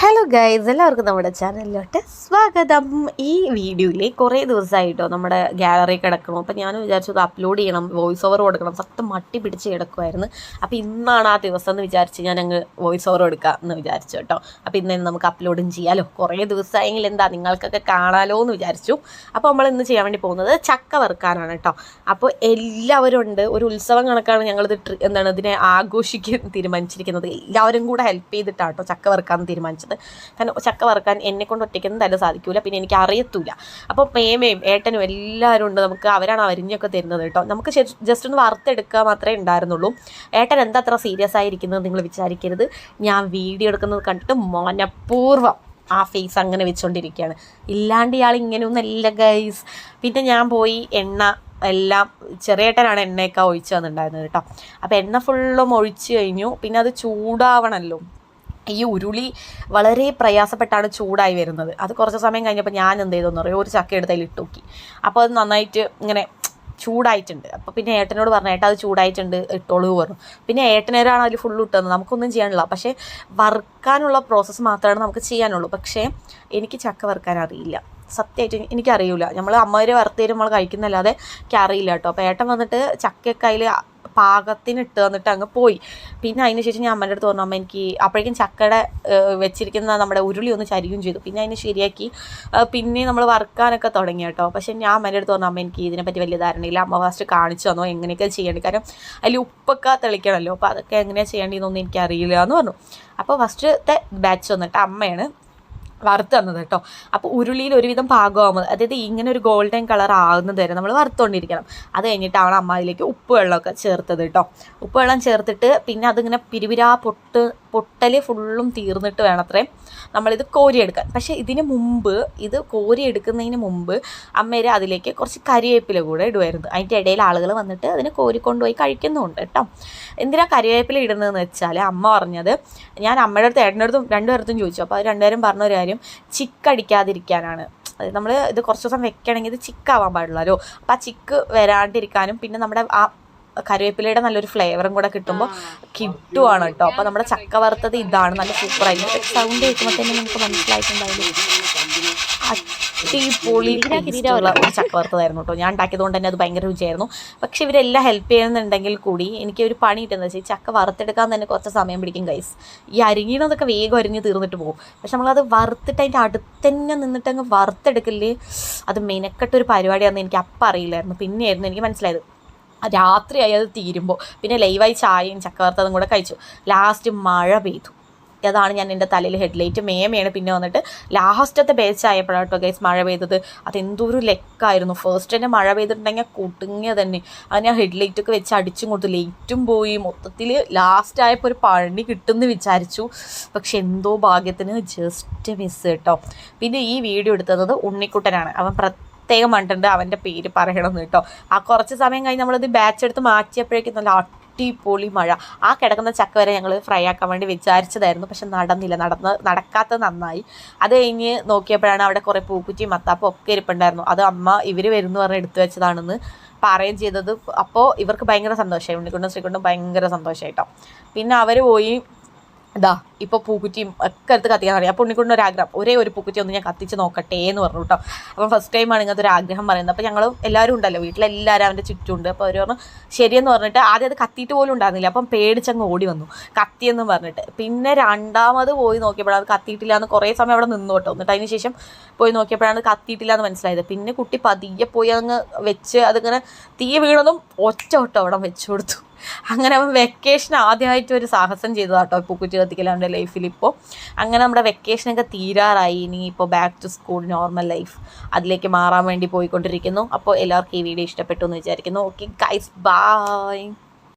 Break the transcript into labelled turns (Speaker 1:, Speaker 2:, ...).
Speaker 1: Hello guys എല്ലാവർക്കും നമ്മുടെ ചാനലിലോട്ട് സ്വാഗതം. ഈ വീഡിയോയിൽ കുറേ ദിവസമായിട്ടോ നമ്മുടെ ഗാലറി കിടക്കണം? അപ്പോൾ ഞാൻ വിചാരിച്ചു ഇത് അപ്ലോഡ് ചെയ്യണം വോയിസ് ഓവർ കൊടുക്കണം. സത്യം മട്ടി പിടിച്ച് കിടക്കുമായിരുന്നു അപ്പോൾ ഇന്നാണ് ആ ദിവസം എന്ന് വിചാരിച്ച് ഞാൻ അങ്ങ് വോയിസ് ഓവർ കൊടുക്കുക എന്ന് വിചാരിച്ചു കേട്ടോ. അപ്പോൾ ഇന്ന് നമുക്ക് അപ്ലോഡും ചെയ്യാമല്ലോ കുറേ ദിവസമായെങ്കിൽ എന്താ നിങ്ങൾക്കൊക്കെ കാണാലോ എന്ന് വിചാരിച്ചു. അപ്പോൾ നമ്മൾ ഇന്ന് ചെയ്യാൻ വേണ്ടി പോകുന്നത് ചക്ക വറുക്കാനാണ് കേട്ടോ. അപ്പോൾ എല്ലാവരും ഉണ്ട്. ഒരു ഉത്സവം കണക്കാണ് ഞങ്ങളിത് എന്താണ് ഇതിനെ ആഘോഷിക്കാൻ തീരുമാനിച്ചിരിക്കുന്നത്. എല്ലാവരും കൂടെ ഹെൽപ്പ് ചെയ്തിട്ടാണ് കേട്ടോ ചക്ക വറുക്കാൻ തീരുമാനിച്ചത്. കാരണം ചക്ക വറുക്കാൻ എന്നെ കൊണ്ട് ഒറ്റയ്ക്കൊന്നും തന്നെ സാധിക്കില്ല പിന്നെ എനിക്ക് അറിയത്തൂല. അപ്പോൾ മേമയും ഏട്ടനും എല്ലാവരും ഉണ്ട് നമുക്ക് അവരാണ് അരിഞ്ഞൊക്കെ തരുന്നത് കേട്ടോ. നമുക്ക് ജസ്റ്റ് ഒന്ന് വറുത്തെടുക്കുക മാത്രമേ ഉണ്ടായിരുന്നുള്ളൂ. ഏട്ടൻ എന്താ അത്ര സീരിയസ് ആയിരിക്കുന്നത് നിങ്ങൾ വിചാരിക്കരുത്. ഞാൻ വീഡിയോ എടുക്കുന്നത് കണ്ടിട്ട് മനഃപൂർവം ആ ഫേസ് അങ്ങനെ വെച്ചുകൊണ്ടിരിക്കുകയാണ് ഇല്ലാണ്ട് ഇയാൾ ഇങ്ങനെയൊന്നല്ല ഗൈസ് പിന്നെ ഞാൻ പോയി എണ്ണ എല്ലാം ചെറിയേട്ടനാണ് എണ്ണയൊക്കെ ഒഴിച്ചു തന്നിട്ടുണ്ടായിരുന്നത് കേട്ടോ. അപ്പോൾ എണ്ണ ഫുള്ളും ഒഴിച്ചു കഴിഞ്ഞു. പിന്നെ അത് ചൂടാവണമല്ലോ ഈ ഉരുളി വളരെ പ്രയാസപ്പെട്ടാണ് ചൂടായി വരുന്നത്. അത് കുറച്ച് സമയം കഴിഞ്ഞപ്പോൾ ഞാൻ എന്ത് ചെയ്തെന്ന് പറയും ഒരു ചക്ക എടുത്തതിൽ ഇട്ടുക്കി അപ്പോൾ അത് നന്നായിട്ട് ഇങ്ങനെ ചൂടായിട്ടുണ്ട്. അപ്പോൾ പിന്നെ ഏട്ടനോട് പറഞ്ഞു ഏട്ടാ അത് ചൂടായിട്ടുണ്ട് ഇട്ടോളൂ പറഞ്ഞു. പിന്നെ ഏട്ടനേരാണ് അതിൽ ഫുള്ള് ഇട്ടത്. നമുക്കൊന്നും ചെയ്യാനില്ല. പക്ഷേ വറുക്കാനുള്ള പ്രോസസ്സ് മാത്രമാണ് നമുക്ക് ചെയ്യാനുള്ളൂ. പക്ഷേ എനിക്ക് ചക്ക വറുക്കാൻ അറിയില്ല. സത്യമായിട്ട് എനിക്കറിയില്ല നമ്മൾ അമ്മവരെ വറുത്തേരും നമ്മൾ കഴിക്കുന്നല്ലാതെ എനിക്കറിയില്ല കേട്ടോ. അപ്പോൾ ഏട്ടൻ വന്നിട്ട് ചക്കയൊക്കെ അതിൽ പാകത്തിന് ഇട്ട് തന്നിട്ട് അങ്ങ് പോയി. പിന്നെ അതിന് ശേഷം ഞാൻ അമ്മേന്റെ അടുത്ത് പറഞ്ഞു അമ്മ എനിക്ക് അപ്പോഴേക്കും ചക്കയുടെ വെച്ചിരിക്കുന്ന നമ്മുടെ ഉരുളി ഒന്ന് ചരിയും ചെയ്തു. പിന്നെ അതിന് ശരിയാക്കി. പിന്നെ നമ്മൾ വറുക്കാനൊക്കെ തുടങ്ങി കേട്ടോ. പക്ഷെ ഞാൻ അമ്മേന്റെ അടുത്ത് പറഞ്ഞു അമ്മ എനിക്ക് ഇതിനെപ്പറ്റി വലിയ ധാരണയില്ല. അമ്മ ഫസ്റ്റ് കാണിച്ചു തന്നോ എങ്ങനെയൊക്കെ ചെയ്യേണ്ടത്? കാരണം അതിൽ ഉപ്പൊക്കെ തെളിക്കണമല്ലോ. അപ്പോൾ അതൊക്കെ എങ്ങനെയാണ് ചെയ്യേണ്ടതെന്നൊന്നും എനിക്കറിയില്ല എന്ന് പറഞ്ഞു അപ്പോൾ ഫസ്റ്റത്തെ ബാച്ച് വന്നിട്ട് അമ്മയാണ് വറുത്ത് തന്നത് കേട്ടോ. അപ്പോൾ ഉരുളിയിൽ ഒരുവിധം പാകമാകുന്നത് അതായത് ഇങ്ങനെ ഒരു ഗോൾഡൻ കളർ ആകുന്നത് വരെ നമ്മൾ വറുത്തുകൊണ്ടിരിക്കണം അത് കഴിഞ്ഞിട്ടാണ് അമ്മ അതിലേക്ക് ഉപ്പ് വെള്ളമൊക്കെ ചേർത്തത് കേട്ടോ. ഉപ്പ് വെള്ളം ചേർത്തിട്ട് പിന്നെ അതിങ്ങനെ പിരിപിരാ പൊട്ട് പൊട്ടൽ ഫുള്ളും തീർന്നിട്ട് വേണത്രേ നമ്മളിത് കോരിയെടുക്കാൻ. പക്ഷേ ഇതിന് മുമ്പ് ഇത് കോരിയെടുക്കുന്നതിന് മുമ്പ് അമ്മേരെ അതിലേക്ക് കുറച്ച് കരിവേപ്പില കൂടെ ഇടുമായിരുന്നു അതിന്റെ ഇടയിൽ ആളുകൾ വന്നിട്ട് അതിനെ കോരിക്കൊണ്ടുപോയി കഴിക്കുന്നുണ്ട് കേട്ടോ. എന്തിനാ കരിവേപ്പില ഇടുന്നതെന്ന് വെച്ചാൽ അമ്മ പറഞ്ഞത് ഞാൻ അമ്മയുടെ അടുത്ത് ഏട്ടന്റെ അടുത്തും രണ്ടുപേർത്തും ചോദിച്ചു. അപ്പോൾ അവർ രണ്ടുപേരും പറഞ്ഞ ഒരു കാര്യം ചിക്കടിക്കാതിരിക്കാനാണ്. നമ്മൾ ഇത് കുറച്ച് ദിവസം വെക്കണമെങ്കിൽ ഇത് ചിക്കാവാൻ പാടുള്ളൂ. അപ്പം ആ ചിക്ക് വരാണ്ടിരിക്കാനും പിന്നെ നമ്മുടെ ആ കറിവേപ്പിലയുടെ നല്ലൊരു ഫ്ലേവറും കൂടെ കിട്ടുമ്പോൾ കിട്ടുവാണ് കേട്ടോ അപ്പോൾ നമ്മുടെ ചക്ക വറുത്തത് ഇതാണ്. നല്ല സൂപ്പറായിരുന്നു സൗണ്ട് കേൾക്കുമ്പോൾ തന്നെ നമുക്ക് മനസ്സിലായിട്ടുണ്ടായിരുന്നു അടിപൊളി ടേസ്റ്റുള്ള ഒരു ചക്ക വറുത്തതായിരുന്നു കേട്ടോ. ഞാൻ ഉണ്ടാക്കിയത് കൊണ്ട് തന്നെ അത് ഭയങ്കര രുചിയായിരുന്നു. പക്ഷെ ഇവരെല്ലാം ഹെൽപ്പ് ചെയ്യുന്നുണ്ടെങ്കിൽ കൂടി എനിക്ക് ഒരു പണി കിട്ടുന്നത് വെച്ചാൽ ചക്ക വറുത്തെടുക്കാൻ തന്നെ കുറച്ച് സമയം പിടിക്കും ഗൈസ് ഈ അരിഞ്ഞതൊക്കെ വേഗം അരിഞ്ഞ് തീർന്നിട്ട് പോകും. പക്ഷെ നമ്മളത് വറുത്തിട്ട് അതിന്റെ അടുത്ത് തന്നെ നിന്നിട്ട് അങ്ങ് വറുത്തെടുക്കൽ അത് മെനക്കെട്ടൊരു പരിപാടിയാണെന്ന് എനിക്ക് അപ്പം അറിയില്ലായിരുന്നു. പിന്നെയായിരുന്നു എനിക്ക് മനസ്സിലായത്. രാത്രിയായി അത് തീരുമ്പോൾ പിന്നെ ലൈവായി ചായയും ചക്കവർത്തതും കൂടെ കഴിച്ചു. ലാസ്റ്റ് മഴ പെയ്തു. അതാണ് ഞാൻ എന്റെ തലയിൽ ഹെഡ്ലൈറ്റ്. മേമയാണ് പിന്നെ വന്നിട്ട് ലാസ്റ്റത്തെ ബേച്ച് ആയപ്പോഴാട്ടോ ഗൈസ് മഴ പെയ്തത്. അതെന്തൊരു ലെക്കായിരുന്നു. ഫസ്റ്റ് തന്നെ മഴ പെയ്തിട്ടുണ്ടെങ്കിൽ കുടുങ്ങിയ തന്നെ. അത് ഞാൻ ഹെഡ്ലൈറ്റൊക്കെ വെച്ച് അടിച്ചും കൊടുത്തു. ലൈറ്റും പോയി. മൊത്തത്തിൽ ലാസ്റ്റ് ആയപ്പോൾ ഒരു പണി കിട്ടുമെന്ന് വിചാരിച്ചു. പക്ഷെ എന്തോ ഭാഗ്യത്തിന് ജസ്റ്റ് മിസ് കേട്ടോ. പിന്നെ ഈ വീഡിയോ എടുത്തത് ഉണ്ണിക്കുട്ടനാണ്. അവൻ പ്രത്യേകം കണ്ടിട്ടുണ്ട് അവന്റെ പേര് പറയണമെന്ന് കേട്ടോ. ആ കുറച്ച് സമയം കഴിഞ്ഞ് നമ്മളിത് ബാച്ച് എടുത്ത് മാറ്റിയപ്പോഴേക്കും നല്ല അടിപൊളി മഴ. ആ കിടക്കുന്ന ചക്ക വരെ ഞങ്ങൾ ഫ്രൈ ആക്കാൻ വേണ്ടി വിചാരിച്ചതായിരുന്നു. പക്ഷെ നടന്നില്ല. നടന്ന് നടക്കാത്ത നന്നായി. അത് കഴിഞ്ഞ് നോക്കിയപ്പോഴാണ് അവിടെ കുറേ പൂക്കുറ്റിയും മത്താപ്പം ഒക്കെ ഇരിപ്പുണ്ടായിരുന്നു. അത് അമ്മ ഇവർ വരുന്നു പറഞ്ഞ് എടുത്തു വെച്ചതാണെന്ന് പറയുകയും ചെയ്തത്. അപ്പോൾ ഇവർക്ക് ഭയങ്കര സന്തോഷമായി. ഉണ്ണിക്കുണ്ടും ശ്രീകുണ്ടും ഭയങ്കര സന്തോഷമായിട്ടോ പിന്നെ അവർ പോയി ഇതാ ഇപ്പോൾ പൂക്കുറ്റിയും ഒക്കെ എടുത്ത് കത്തിക്കാൻ അറിയാം. അപ്പോൾ ഉണ്ണിക്കൊണ്ട് ഒരു ആഗ്രഹം. ഒരേ ഒരു പൂക്കുറ്റി ഒന്ന് ഞാൻ കത്തിച്ച് നോക്കട്ടെ എന്ന് പറഞ്ഞു കേട്ടോ. അപ്പം ഫസ്റ്റ് ടൈമാണ് ഇങ്ങനത്തെ ഒരു ആഗ്രഹം പറയുന്നത്. അപ്പോൾ ഞങ്ങൾ എല്ലാവരും ഉണ്ടല്ലോ വീട്ടിലെല്ലാവരും അവന്റെ ചുറ്റുമുണ്ട്. അപ്പോൾ അവർ പറഞ്ഞു ശരിയെന്ന് പറഞ്ഞിട്ട് ആദ്യം അത് കത്തിയിട്ട് പോലും ഉണ്ടായിരുന്നില്ല. അപ്പം പേടിച്ചങ്ങ് ഓടി വന്നു. കത്തിയെന്ന് പറഞ്ഞിട്ട്. പിന്നെ രണ്ടാമത് പോയി നോക്കിയപ്പോഴാണ് അത് കത്തിയിട്ടില്ല എന്ന് കുറേ സമയം അവിടെ നിന്നു കേട്ടോ. എന്നിട്ട് അതിന് ശേഷം പോയി നോക്കിയപ്പോഴാണ് കത്തിയിട്ടില്ല എന്ന് മനസ്സിലായത്. പിന്നെ കുട്ടി പതിയെ പോയി അങ്ങ് വെച്ച് അതിങ്ങനെ തീ വീണതും ഒറ്റ ഒട്ടം അവിടെ വെച്ചു കൊടുത്തു. അങ്ങനെ അവൻ വെക്കേഷൻ ആദ്യമായിട്ട് ഒരു സാഹസം ചെയ്തതാട്ടോ പൂക്കുറ്റി കുറ്റി കത്തിക്കലാണ്ട് ലൈഫിൽ ഇപ്പോൾ അങ്ങനെ നമ്മുടെ വെക്കേഷനൊക്കെ തീരാറായി. ഇനി ഇപ്പോൾ back to school normal life അതിലേക്ക് മാറാൻ വേണ്ടി പോയിക്കൊണ്ടിരിക്കുന്നു. അപ്പോൾ എല്ലാവർക്കും ഈ വീഡിയോ ഇഷ്ടപ്പെട്ടു എന്ന് വിചാരിക്കുന്നു. Okay guys bye